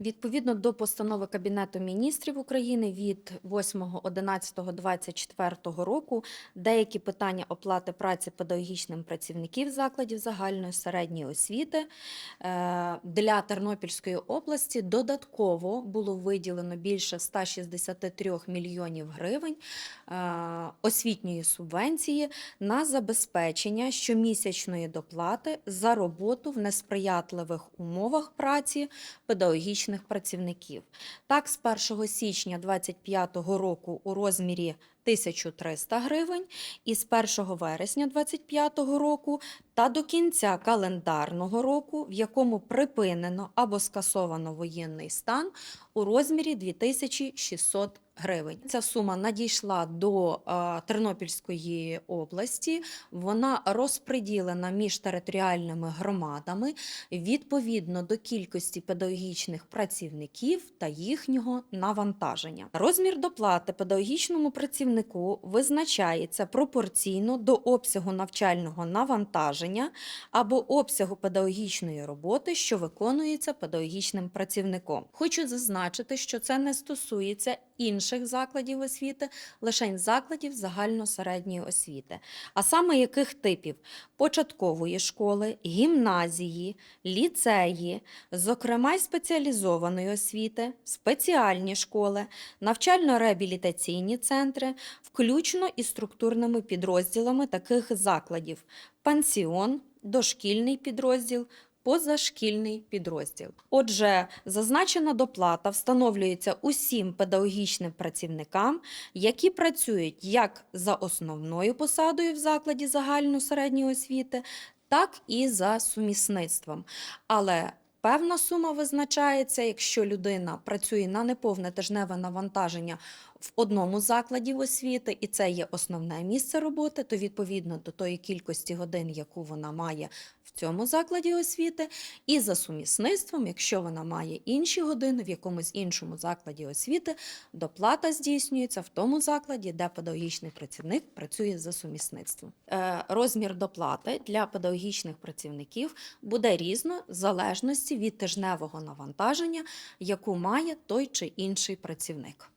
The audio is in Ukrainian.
Відповідно до постанови Кабінету міністрів України від 8.11.24 року деякі питання оплати праці педагогічним працівників закладів загальної середньої освіти е, для Тернопільської області додатково було виділено більше 163 мільйонів гривень е, освітньої субвенції на забезпечення щомісячної доплати за роботу в несприятливих умовах праці педагогічних працівників. Так, з 1 січня 2025 року у розмірі 1300 гривень і з 1 вересня 2025 року та до кінця календарного року, в якому припинено або скасовано воєнний стан у розмірі 2600 гривень. Ця сума надійшла до е, Тернопільської області. Вона розподілена між територіальними громадами відповідно до кількості педагогічних працівників та їхнього навантаження. Розмір доплати педагогічному працівнику визначається пропорційно до обсягу навчального навантаження або обсягу педагогічної роботи, що виконується педагогічним працівником. Хочу зазначити, що це не стосується інших закладів освіти, лише закладів загально-середньої освіти. А саме яких типів? Початкової школи, гімназії, ліцеї, зокрема й спеціалізованої освіти, спеціальні школи, навчально-реабілітаційні центри, включно із структурними підрозділами таких закладів: пансіон, дошкільний підрозділ. Позашкільний підрозділ. Отже, зазначена доплата встановлюється усім педагогічним працівникам, які працюють як за основною посадою в закладі загальної середньої освіти, так і за сумісництвом. Але певна сума визначається, якщо людина працює на неповне тижневе навантаження в одному закладі освіти, і це є основне місце роботи, то відповідно до тої кількості годин, яку вона має в цьому закладі освіти, і за сумісництвом, якщо вона має інші години в якомусь іншому закладі освіти, доплата здійснюється в тому закладі, де педагогічний працівник працює за сумісництвом. Е, Розмір доплати для педагогічних працівників буде різно в залежності від тижневого навантаження, яку має той чи інший працівник.